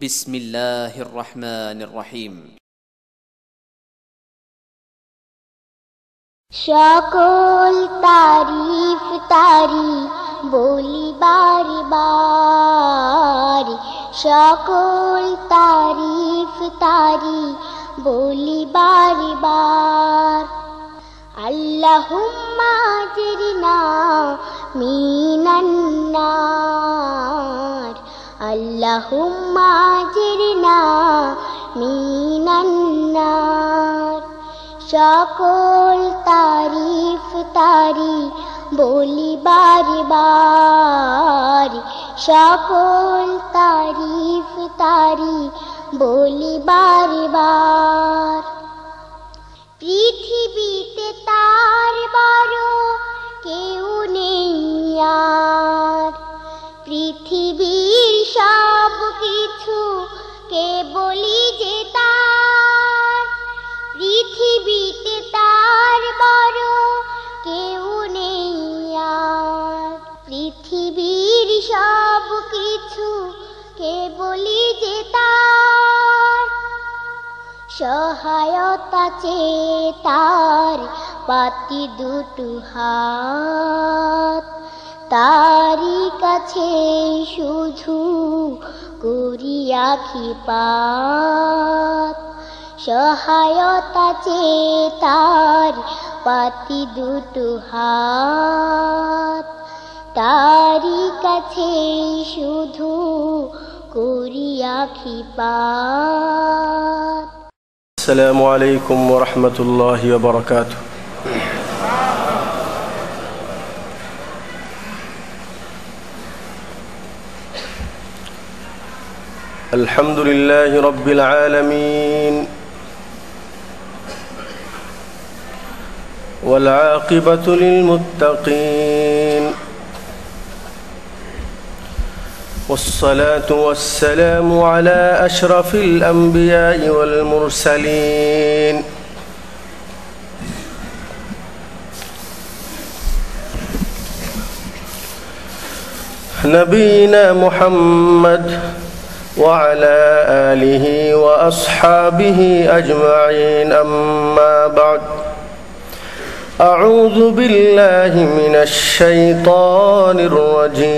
بسم الله الرحمن الرحيم সকল তারিফ তারি বলি বারে বারে সকল তারিফ তারি বলি বারে বার আল্লাহুম্মা জিরনা মিনান্নার মিনান্নার। সকল তারিফ তারি বলি বারে বারে সকল তারিফ তারি বলি বারে বার পৃথিবীতে তার বড় কেউ নেই আর। পৃথিবীর সব কিছু কে বলি যে তার। পৃথিবীতে তার বড় কেউ নেই আর। পৃথিবীর সব কিছু কে বলি যে তার। সহায়তা চেয়ে তার পাতি দুটো হাত। তারি কাছে শুধু করি আখি সহায়তা তার পাতি দুটো হাত। তারি কাছে শুধু করি আখি পাত আলাইকুম রহমতুল্লাহ বারকাতুহ। الحمد لله رب العالمين والعاقبة للمتقين والصلاة والسلام على أشرف الأنبياء والمرسلين نبينا محمد وعلى آله وأصحابه أجمعين. أما بعد أعوذ بالله من الشيطان الرجيم.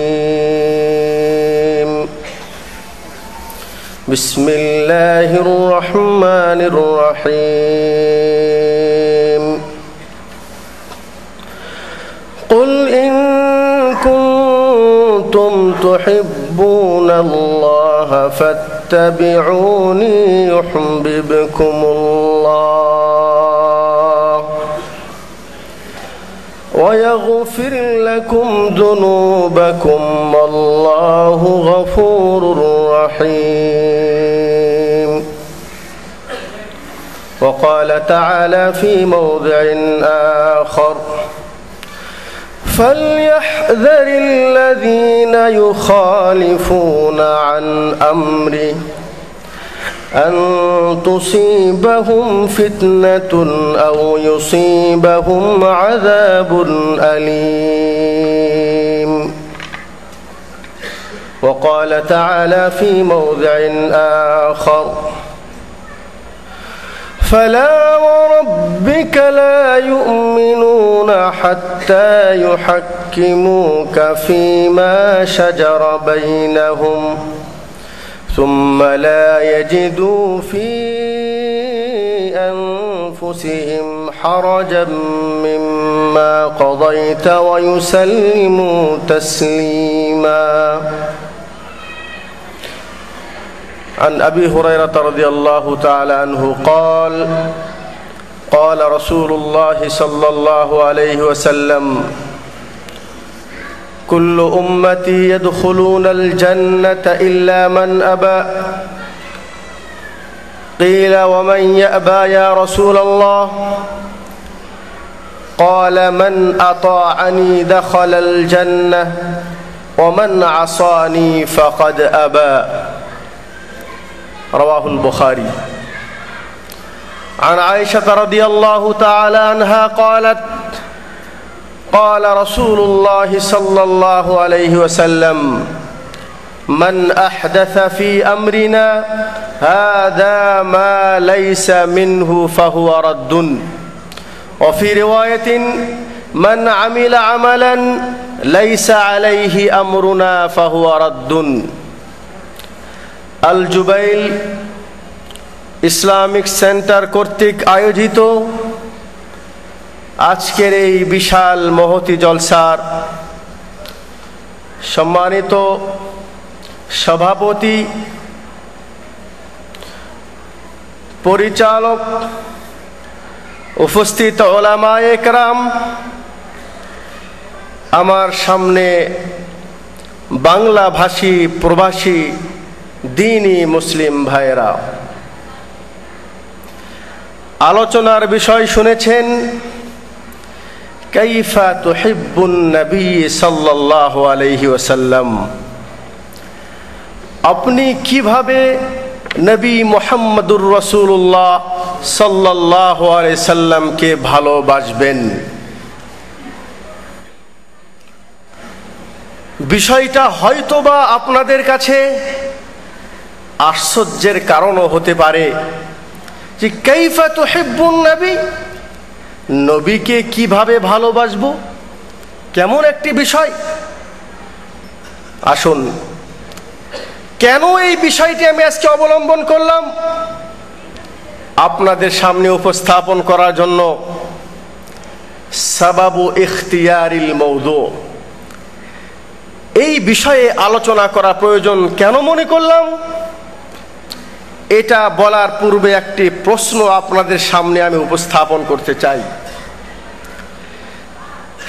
بسم الله الرحمن الرحيم. قل إن كنتم تحبون الله فاتبعوني يحببكم الله ويغفر لكم ذنوبكم والله غفور رحيم وقال تعالى في موضع آخر فليحذر الذين يخالفون عن أمره أن تصيبهم فتنة أو يصيبهم عذاب أليم. وقال تعالى في موضع آخر فلا وربك لا يؤمنون حتى يحكموك فيما شجر بينهم ثم لا يجدوا في أنفسهم حرجا مما قضيت ويسلموا تسليما عن أبي هريرة رضي الله تعالى عنه قال قال رسول الله صلى الله عليه وسلم كل أمتي يدخلون الجنة إلا من أبى. قيل ومن يأبى يا رسول الله؟ قال من أطاعني دخل الجنة ومن عصاني فقد أبى. رواه البخاري. عن عائشة رضي الله تعالى عنها قالت قال رسول الله صلى الله عليه وسلم من أحدث في أمرنا هذا ما ليس منه فهو رد. وفي رواية من عمل عملا ليس عليه أمرنا فهو رد. আল জুবাইল ইসলামিক সেন্টার কর্তৃক আয়োজিত আজকের এই বিশাল মহতি জলসার সম্মানিত সভাপতি, পরিচালক, উপস্থিত ওলামা একরাম আমার সামনে বাংলাভাষী প্রবাসী দিনই মুসলিম ভাইয়েরা। আলোচনার বিষয় শুনেছেন, কাইফা তুহিব্বুন নবী সাল্লাল্লাহু আলাইহি ওয়াসাল্লাম? আপনি কীভাবে নবী মোহাম্মদুর রসুল্লাহ সাল্লাহ সাল্লামকে ভালোবাসবেন? বিষয়টা হয়তোবা আপনাদের কাছে আশ্চর্যের কারণও হতে পারে যে কৈফা তো হেব্বুন নবী? নবীকে কীভাবে ভালোবাসবো? কেমন একটি বিষয়? আসুন, কেন এই বিষয়টি আমি আজকে অবলম্বন করলাম? আপনাদের সামনে উপস্থাপন করার জন্য সাবাবু ইখতিয়ারিল মৌদু। এই বিষয়ে আলোচনা করা প্রয়োজন কেন মনে করলাম? এটা বলার পূর্বে একটি প্রশ্ন আপনাদের সামনে আমি উপস্থাপন করতে চাই।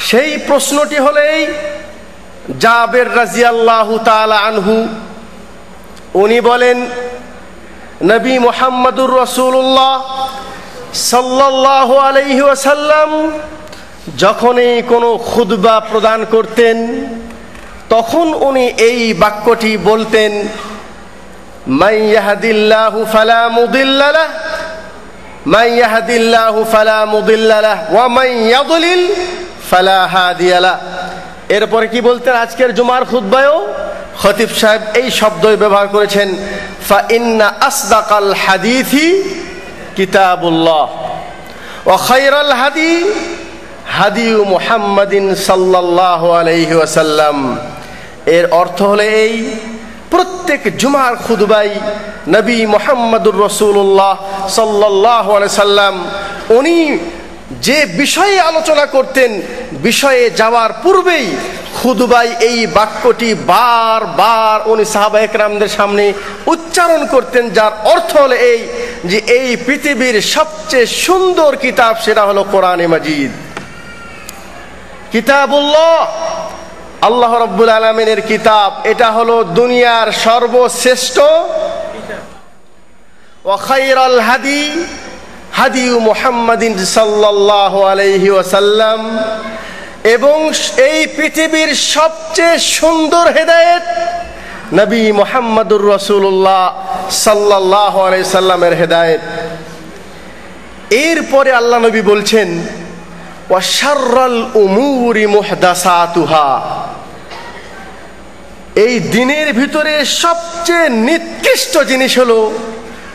সেই প্রশ্নটি হলেই জাবের রাজিয়াল্লাহু তালা আনহু, উনি বলেন, নবী মোহাম্মদুর রসুল্লাহ সাল্লাহ আলহি ওয়াসাল্লাম যখনই কোনো খুদবা প্রদান করতেন, তখন উনি এই বাক্যটি বলতেন من يهد الله فلا مضل له من يهد الله فلا مضل له ومن يضلل فلا هادي له এরপরে কি বলতেন আজকের জুমার খুতবায়ও খতিব সাহেব এই শব্দই ব্যবহার করেছেন ফা ইন্না আসদাকাল হাদিথি কিতাবুল্লাহ ও খাইরাল হাদি হাদিউ মুহাম্মাদিন সাল্লাল্লাহু আলাইহি ওয়াসাল্লাম এর অর্থ হলো এই প্রত্যেক জুমার খুদবাই নবী মোহাম্মদুর রসুল্লাহ সাল্লাহ সাল্লাম, উনি যে বিষয়ে আলোচনা করতেন, বিষয়ে যাওয়ার পূর্বেই খুদবাই এই বাক্যটি বার বার উনি সাহাবা একরামদের সামনে উচ্চারণ করতেন, যার অর্থ হলো এই যে এই পৃথিবীর সবচেয়ে সুন্দর কিতাব, সেটা হলো কোরআনে মাজিদ। কিতাবুল্লাহ আল্লাহ রব্বুল আলমিনের কিতাব, এটা হলো দুনিয়ার সর্বশ্রেষ্ঠ ওয়াখাইরাল হাদি হাদিউ মুহাম্মাদিন সাল্লাল্লাহু আলাইহি ওয়াসাল্লাম। এবং এই পৃথিবীর সবচেয়ে সুন্দর হেদায়েত নবী মোহাম্মদুর রসুল্লাহ সাল্লাহ সাল্লামের হেদায়েত। এরপরে আল্লাহ নবী বলছেন ওয়াশাররাল উমুরি মুহদাসাতুহা। এই দিনের ভিতরে সবচেয়ে নিকৃষ্ট জিনিস হলো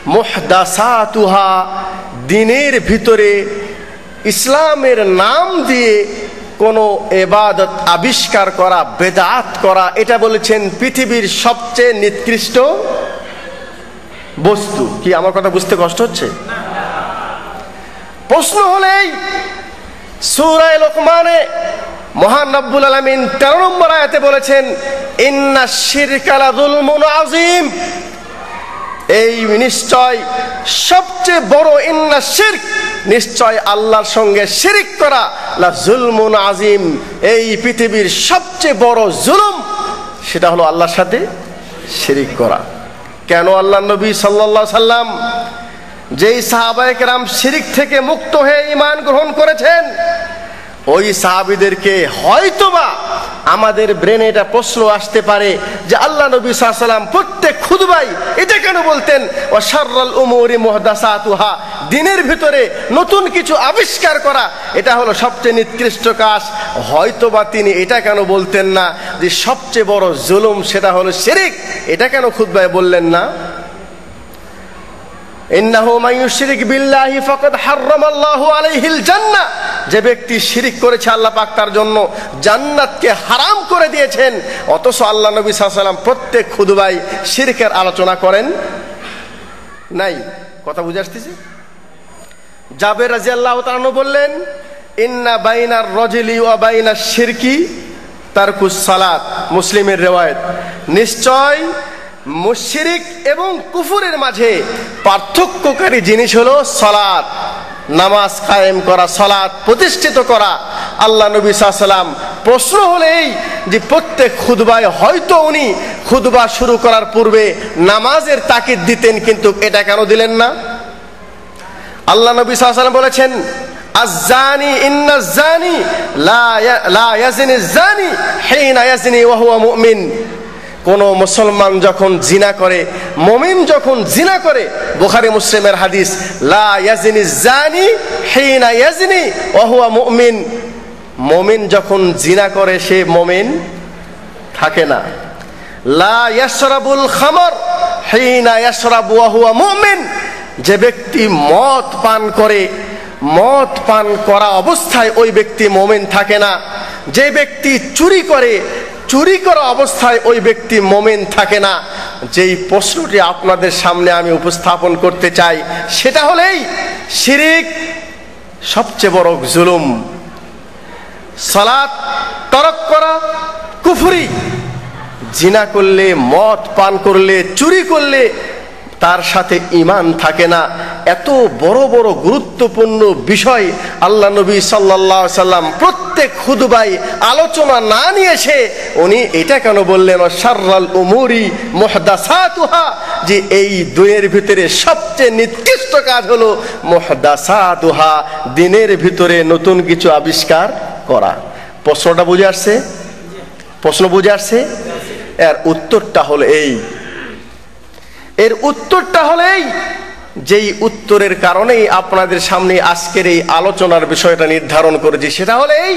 মুহদাসাতুহা, দিনের ভিতরে ইসলামের নাম দিয়ে কোনো এবাদত আবিষ্কার করা, বেদাত করা, এটা বলেছেন পৃথিবীর সবচেয়ে নিকৃষ্ট বস্তু। কি আমার কথা বুঝতে কষ্ট হচ্ছে? প্রশ্ন হলেই সুরায় লোকমানে মহান রব্বুল আলমিন তেরো নম্বর আয়াতে বলেছেন ইন্না শিরকালা জুলমুন আজিম এই নিশ্চয় সবচেয়ে বড় ইন্না শির্ক, নিশ্চয় আল্লাহর সঙ্গে শিরিক করা লা জুলমুন আজিম এই পৃথিবীর সবচেয়ে বড় জুলুম সেটা হলো আল্লাহর সাথে শিরিক করা। কেন আল্লাহ নবী সাল্লাল্লাহু সাল্লাম যেই সাহাবায়ক রাম শিরিক থেকে মুক্ত হয়ে ইমান গ্রহণ করেছেন, ওই সাহাবিদেরকে হয়তোবা আমাদের ব্রেনে এটা প্রশ্ন আসতে পারে যে আল্লাহ নবী সাল্লাম প্রত্যেক খুদবাই এটা কেন বলতেন? ও উমরি দিনের ভিতরে নতুন কিছু আবিষ্কার করা, এটা হলো সবচেয়ে নিকৃষ্ট কাজ। হয়তোবা তিনি এটা কেন বলতেন না? যে সবচেয়ে বড় জুলুম সেটা হলো শিরিক। এটা কেন খুদ্ায় বললেন না? ইন্নাহু মাইয়ুশরিক বিল্লাহি ফাকাদ হাররামাল্লাহু আলাইহিল জান্নাহ। যে ব্যক্তি শিরিক করেছে আল্লাহ পাক তার জন্য জান্নাতকে হারাম করে দিয়েছেন, অথচ আল্লাহ নবী সাল্লাল্লাহু প্রত্যেক খুদবাই শিরিকের আলোচনা করেন। নাই, কথা বুঝে আসতেছে? জাবের রাজিয়াল্লাহু তাআলা বললেন, ইন্না বাইনার রজলি ওয়া বাইনাশ শিরকি তারকুস সালাত। মুসলিমের রেওয়ায়েত, নিশ্চয় মুশরিক এবং কুফুরের মাঝে পার্থক্যকারী জিনিস হলো সলাৎ নামাজ কায়েম করা সলাৎ প্রতিষ্ঠিত করা। আল্লাহ নবী সাল্লাম প্রশ্ন হলেই যে প্রত্যেক খুদবায় হয়তো উনি খুদবা শুরু করার পূর্বে নামাজের তাকিদ দিতেন, কিন্তু এটা কেন দিলেন না? আল্লাহ নবী সাল্লাম বলেছেন আজানি ইন্না জানি লা ইয়াজনি জানি হিনা ইয়াজনি ওয়া হুয়া মুমিন কোন মুসলমান যখন জিনা করে, মমিন যখন জিনা করে, বুখারি মুসলিমের হাদিস, লা ইয়াজনি জানি হিনা ইয়াজনি ওয়া হুয়া মুমিন। মমিন যখন জিনা করে, সে মমিন থাকে না। লা ইয়াশরাবুল খামর হিনা ইয়াশরাবু ওয়া হুয়া মুমিন। যে ব্যক্তি মদ পান করে, মদ পান করা অবস্থায় ওই ব্যক্তি মোমেন থাকে না। যে ব্যক্তি চুরি করে চুরি করা অবস্থায় ওই ব্যক্তি মোমেন থাকে না। যেই প্রশ্নটি আপনাদের সামনে আমি উপস্থাপন করতে চাই, সেটা হলেই শিরিক সবচেয়ে বড় জুলুম। সালাত, তরক করা, কুফুরি। জিনা করলে, মদ পান করলে, চুরি করলে তার সাথে ইমান থাকে না। এত বড় বড় গুরুত্বপূর্ণ বিষয় আল্লাহ নবী সাল্লাহ সাল্লাম প্রত্যেক খুদবাই আলোচনা না নিয়ে উনি এটা কেন বললেন সার্রাল উমুরি মোহদাসাতুহা যে এই দুয়ের ভিতরে সবচেয়ে নিকৃষ্ট কাজ হলো মোহদাসাতুহা, দিনের ভিতরে নতুন কিছু আবিষ্কার করা। প্রশ্নটা বুঝে আসছে? প্রশ্ন বুঝে আসছে? এর উত্তরটা হলো এই। এর উত্তরটা হলেই যেই উত্তরের কারণেই আপনাদের সামনে আজকের এই আলোচনার বিষয়টা নির্ধারণ করেছি, সেটা হলেই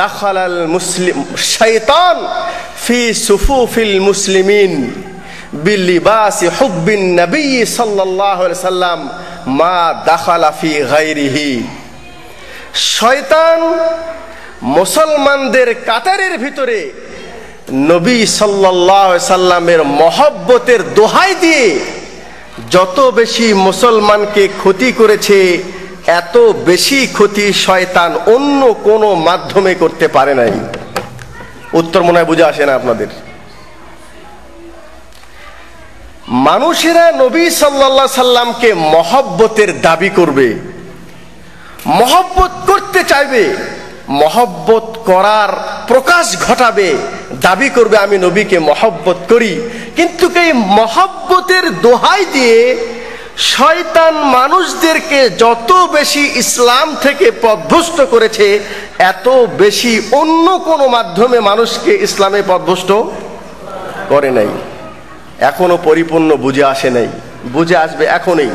দাখালাল মুসলিম শৈতান ফি সুফুফিল মুসলিমিন বিলিবাসি হুব্বিন নবী সাল্লাল্লাহু আলাইহি সাল্লাম মা দাখালা ফি গায়রিহি। শয়তান মুসলমানদের কাতারের ভিতরে নবী সাল্লাহ সাল্লামের মহব্বতের দোহাই দিয়ে যত বেশি মুসলমানকে ক্ষতি করেছে, এত বেশি ক্ষতি শয়তান অন্য কোনো মাধ্যমে করতে পারে নাই। উত্তর মনে হয় বুঝে আসে না আপনাদের। মানুষেরা নবী সাল্লাহ সাল্লামকে মহব্বতের দাবি করবে। মহব্বত করতে চাইবে, মহব্বত করার প্রকাশ ঘটাবে। দাবি করবে, আমি নবীকে মহব্বত করি। কিন্তু এই মহব্বতের দোহাই দিয়ে শয়তান মানুষদেরকে যত বেশি ইসলাম থেকে পদভস্ত করেছে, এত বেশি অন্য কোনো মাধ্যমে মানুষকে ইসলামে পদভস্ত করে নাই। এখনও পরিপূর্ণ বুঝে আসে নাই। বুঝে আসবে এখনই।